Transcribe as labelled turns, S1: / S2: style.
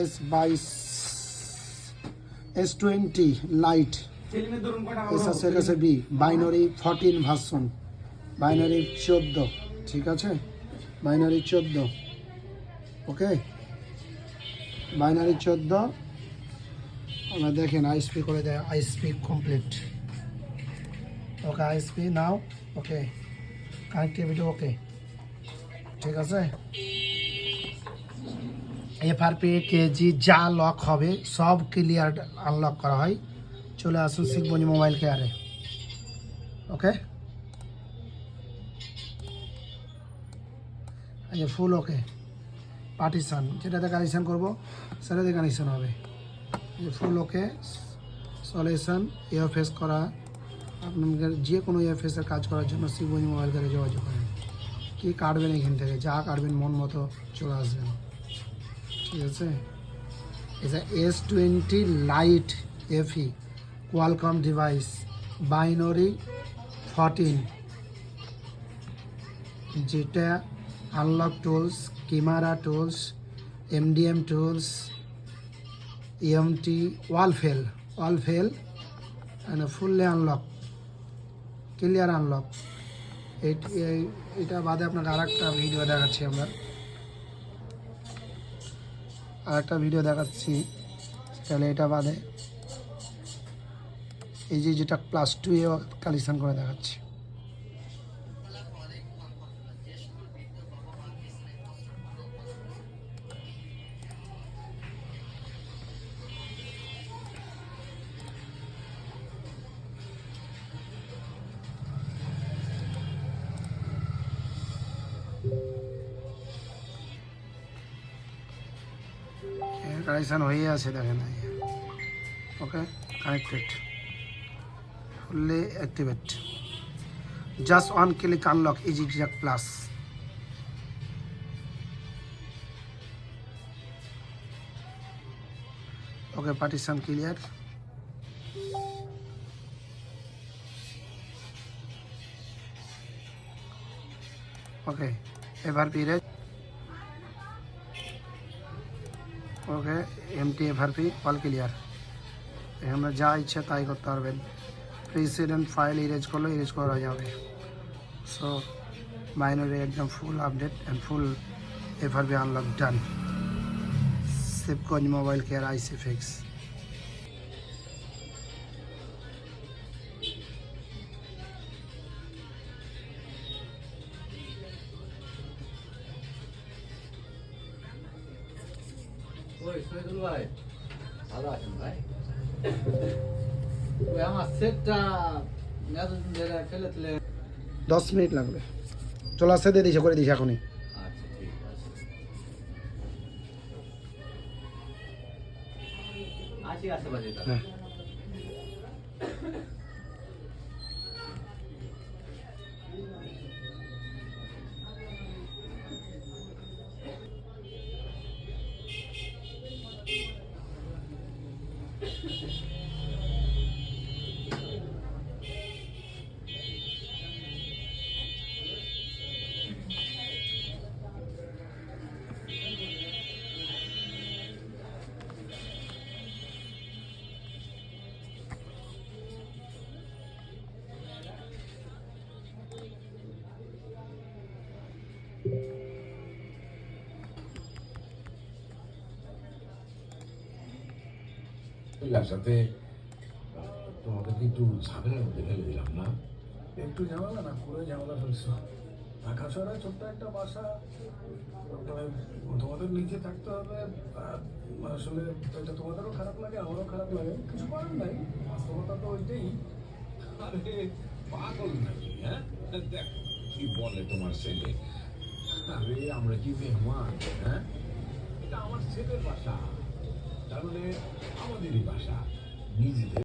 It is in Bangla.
S1: এস বাইশ এস টোয়েন্টি লাইট এস আছে কাছে B binary fourteen version binary চোদ্দ ঠিক আছে? বাইনারি চোদ্দ ওকে? বাইনারি চোদ্দ আমরা দেখেন আইএসপি করে দেয় ISP complete okay ISP now okay. Connectivity okay. ঠিক আছে? এফআরপি কেজি যা লক হবে, সব ক্লিয়ার আনলক করা হয়। চলে আসুন শিখবনি মোবাইল কেয়ারে ওকে এই ফুল ওকে পার্টিশন যেটাতে কানেকশান করব, সেটাতে কানেকশান হবে। ফুল ওকে সলিউশন এফএস করা। আপনাদের যে কোনো এফএসের কাজ করার জন্য শিবগঞ্জ মোবাইল কেয়ারে যোগাযোগ করেন। কি কাটবেন এখান থেকে, যা কাটবেন মন মতো চলে আসবেন। ঠিক আছে? এটা এস টোয়েন্টি লাইট এফি কোয়ালকম ডিভাইস বাইনরি ফরটিন যেটা unlock tools Chimera tools MDM tools MT ওয়ালফেল ওয়ালফেল and fully unlock clear unlock এটা বাদে আপনাকে আর একটা ভিডিও দেখাচ্ছি আমরা। আর একটা ভিডিও দেখাচ্ছি। তাহলে এটা বাদে। এই যে যেটা প্লাস টু এ কালেকশন করে দেখাচ্ছি। কানেকশান হয়ে আছে, দেখেন okay connected fully activate just one click unlock easy jack plus okay partition clear okay এবার পিরেজ okay MT FRP all clear এখানে যা ইচ্ছে তাই করতে পারবেন প্রেসিডেন্ট ফাইল ইরেজ করলে ইরেজ করা যাবে সো মাইনরি একদম full update and full FRP unlock done Shibganj mobile care IC fix
S2: ওই শহীদুল ভাই ভালো আছেন ভাই? ওই আমার সেটটা ফেলে তুলে
S1: দশ মিনিট লাগবে। চলে আসতে দিয়ে দিছে করে দিছে এখনই।
S2: আচ্ছা ঠিক আছে। আছি আশেপাশে
S1: হ্যাঁ।
S3: ব্যবসাতে তোমাদেরকে একটু ঝামেলার মধ্যে ফেলে দিলাম না?
S4: একটু ঝামেলা না পুরো ঝামেলা ফেলছো ঢাকা শহরে ছোট্ট একটা বাসা তোমাদের নিচে থাকতে হবে আসলে এটা তোমাদেরও খারাপ লাগে আমারও খারাপ লাগে। কিছু করার নাই বাস্তবতা তো ওইটাই।
S3: আরে পাগল নাকি হ্যাঁ? দেখ কি বলে তোমার ছেলে? আরে আমরা কি মেহমান হ্যাঁ? এটা আমার ছেলের বাসা। মানে আমাদেরই ভাষা নিজেদের